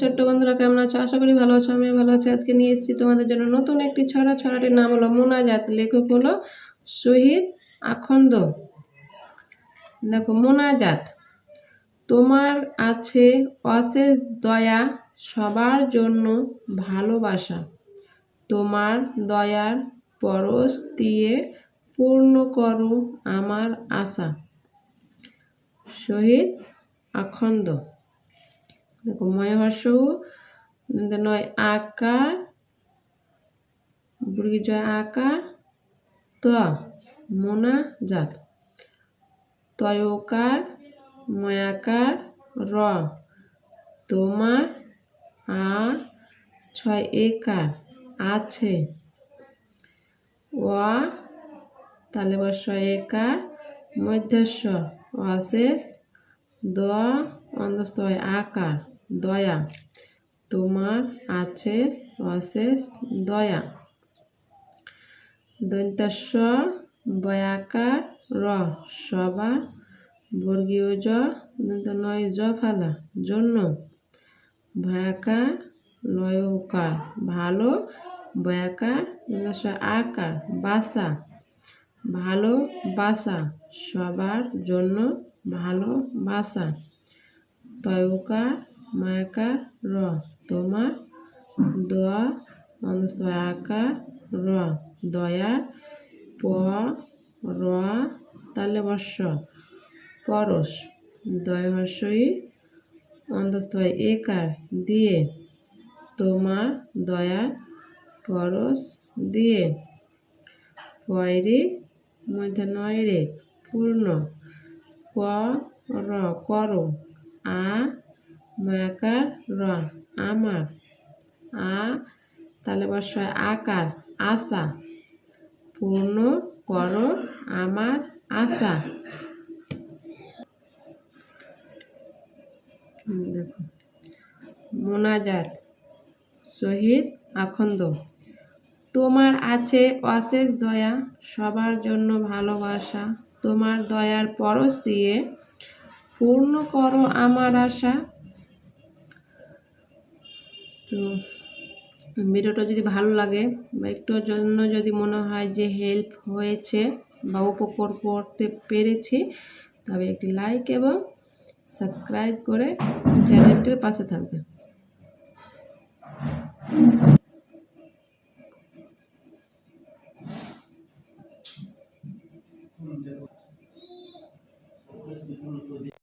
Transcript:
ছোট্ট বন্ধুরা, কেমন আছো? আশা করি ভালো আছো আমি ভালো আছি। আজকে নিয়ে এসেছি তোমাদের জন্য নতুন একটি ছড়া। ছড়াটির নাম হলো মোনাজাত। লেখক হলো শহীদ আখন্দ। দেখো, মোনাজাত। তোমার আছে অশেষ দয়া, সবার জন্য ভালোবাসা। তোমার দয়ার পরশ দিয়ে পূর্ণ করো আমার আশা। শহীদ আখন্দ। দেখো ময়হর্ষ নয় আকার বুড়ি জয় আকার ত মোনা জাত তয়কার ময়াকার র তোমার আ, ছয় একার, আছে, ওয়া, তালে বর্ষ একার মধ্যস্ব অশেষ দ অন্ধস্থ আকার। দয়া, তোমার আছে অশেষ দয়া। দন্তাস্ব বয়াকার র সবা বর্গীয় জ দন্ত নয় জ ফালা। জন্য ভয়াকার লয়কার ভালো, বয়াকার আকার বাসা। ভালো বাসা, সবার জন্য ভালো বাসা। তয়কার মায়াকার র। তোমার দোয়া আকার র। দয়ার প র তালে বর্ষ পরশ। দয় হর্ষই অন্তস্থ একার দিয়ে তোমার দয়ার পরশ দিয়ে। পয়রে মধ্যে নয় রে পূর্ণ। ক র করো আ মাকার র আমার, আ তালে বসায় আকার, আশা, পূর্ণ করো, আমার, আশা। দেখো। মোনাজাত, শহীদ, আখন্দ। তোমার আছে অশেষ দয়া, সবার জন্য ভালোবাসা। তোমার দয়ার পরশ দিয়ে পূর্ণ করো আমার আশা তো ভিডিওটা যদি ভালো লাগে, বা একটু জন্য যদি মনে হয় যে হেল্প হয়েছে বা উপকার করতে পেরেছি, তবে একটি লাইক এবং সাবস্ক্রাইব করে চ্যানেলটির পাশে থাকবে